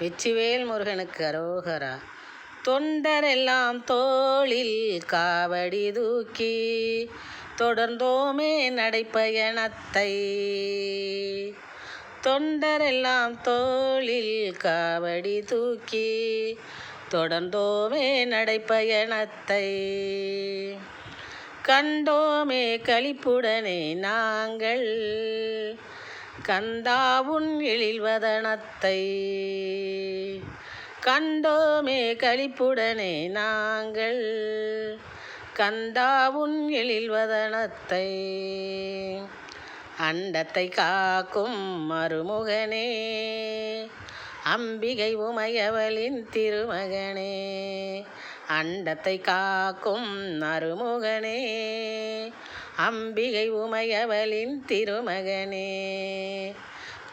வெற்றிவேல் முருகனுக்கு அரோகரா. தொண்டரெல்லாம் தோளில் காவடி தூக்கி தொடர்ந்தோமே நடைப்பயணத்தை தொண்டரெல்லாம் தோளில் காவடி தூக்கி தொடர்ந்தோமே நடைப்பயணத்தை கண்டோமே களிப்புடனே நாங்கள் கந்தாவுன் எழில்வதனத்தை கண்டோமே கழிப்புடனே நாங்கள். கந்தாவுன் எழில்வதனத்தை அண்டத்தை காக்கும் மருமுகனே. அம்பிகை உமையவளின் திருமகனே. அண்டத்தை காக்கும் அருமுகனே அம்பிகை உமையவளின் திருமகனே.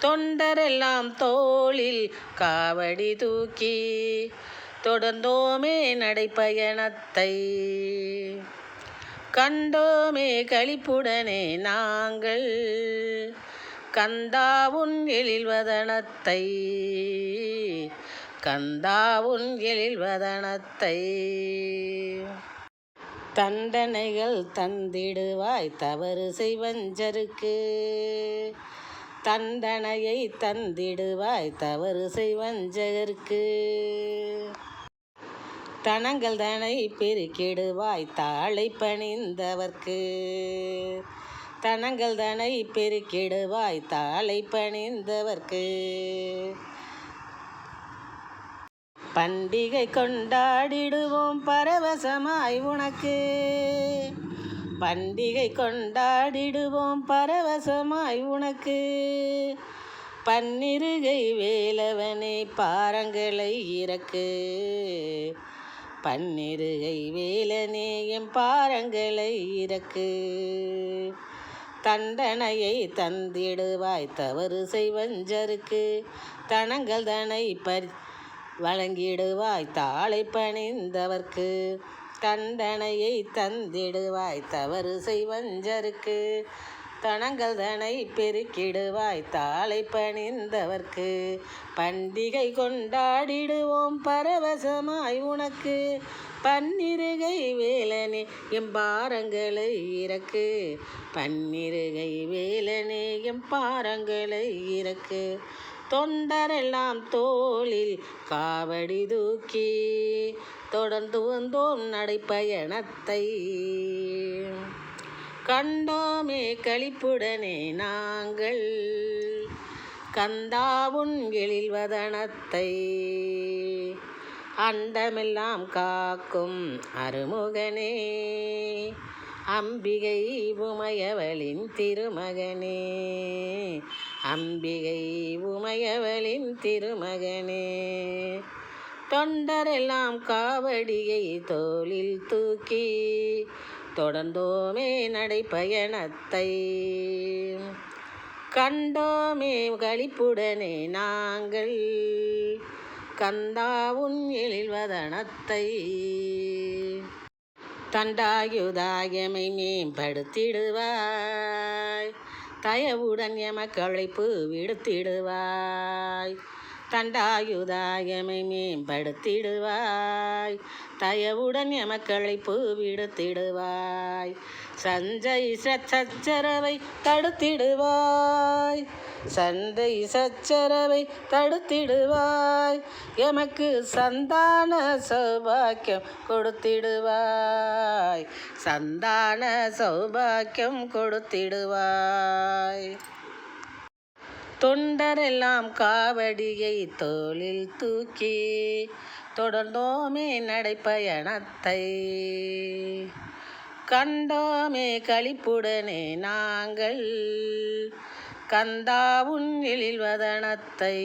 தொண்டரெல்லாம் தோளில் காவடி தூக்கி தொடர்ந்தோமே நடைப்பயணத்தை. கண்டோமே கழிப்புடனே நாங்கள். கந்தாவுன் எழில்வதனத்தை. கந்தாவுன் எழில்வதனத்தை. தண்டனைகள் தந்திடுவாய் தவறு செய்வஞ்சருக்கு. தண்டனையை தந்திடுவாய் தவறு செய்வஞ்சகருக்கு. தனங்கள் தனை பெருக்கிடுவாய் தாளை பணிந்தவர்க்கு. தனங்கள் தனை பெருக்கிடுவாய் தாளை பணிந்தவர்க்கு. பண்டிகை கொண்டாடிடுவோம் பரவசமாய் உனக்கு. பண்டிகை கொண்டாடிடுவோம் பரவசமாய் உனக்கு. பன்னிருகை வேலவனே பாரங்களை இறக்கு. பன்னிருகை வேலனே என் பாரங்களை இறக்கு. தண்டனையை தந்திடுவாய் தவறு செய்வஞ்சருக்கு தனங்கள் தனை பறி வழங்கிடுவாய் தாளை பணிந்தவர்க்கு. தண்டனையை தந்திடுவாய் தவறு செய்வஞ்சருக்கு தனங்கள் தனை பெருக்கிடுவாய் தாளை பணிந்தவர்க்கு. பண்டிகை கொண்டாடிடுவோம் பரவசமாய் உனக்கு. பன்னிருகை வேலனே எம்பாரங்களை இறக்கு. பன்னிருகை வேலனே எம்பாரங்களை இறக்கு. தொண்டரெல்லாம் தோளில் காவடி தூக்கி தொடர்ந்து வந்தோம் நடைப்பயணத்தை. கண்டோமே கழிப்புடனே நாங்கள் கந்தாவுன் எழில் வதனத்தை. அண்டமெல்லாம் காக்கும் அருமுகனே அம்பிகை உமையவளின் திருமகனே. அம்பிகை உமையவளின் திருமகனே தொண்டரெல்லாம் காவடியை தோளில் தூக்கி தொடர்ந்தோமே நடைப்பயணத்தை. கண்டோமே களிப்புடனே நாங்கள் கந்தாவுன் எழில்வதனத்தை தண்டாயுதாயமை மேம்படுத்திடுவார். தயவுடன் எமக்கழைப்பு விடுத்திடுவாய் தண்டாயுதாயமை மேம்படுத்திடுவாய். தயவுடன் எமக்கழைப்பு விடுத்திடுவாய் சஞ்சய் சச்சரவை தடுத்திடுவாய். சந்தை சச்சரவை தடுத்திடுவாய். எமக்கு சந்தான சௌபாக்கியம் கொடுத்திடுவாய். சந்தான சௌபாக்கியம் கொடுத்திடுவாய். தொண்டரெல்லாம் காவடியை தோளில் தூக்கி தொடர்ந்தோமே நடைப்பயணத்தை. கண்டோமே கழிப்புடனே நாங்கள். கந்தாவுன் எழில்வதனத்தை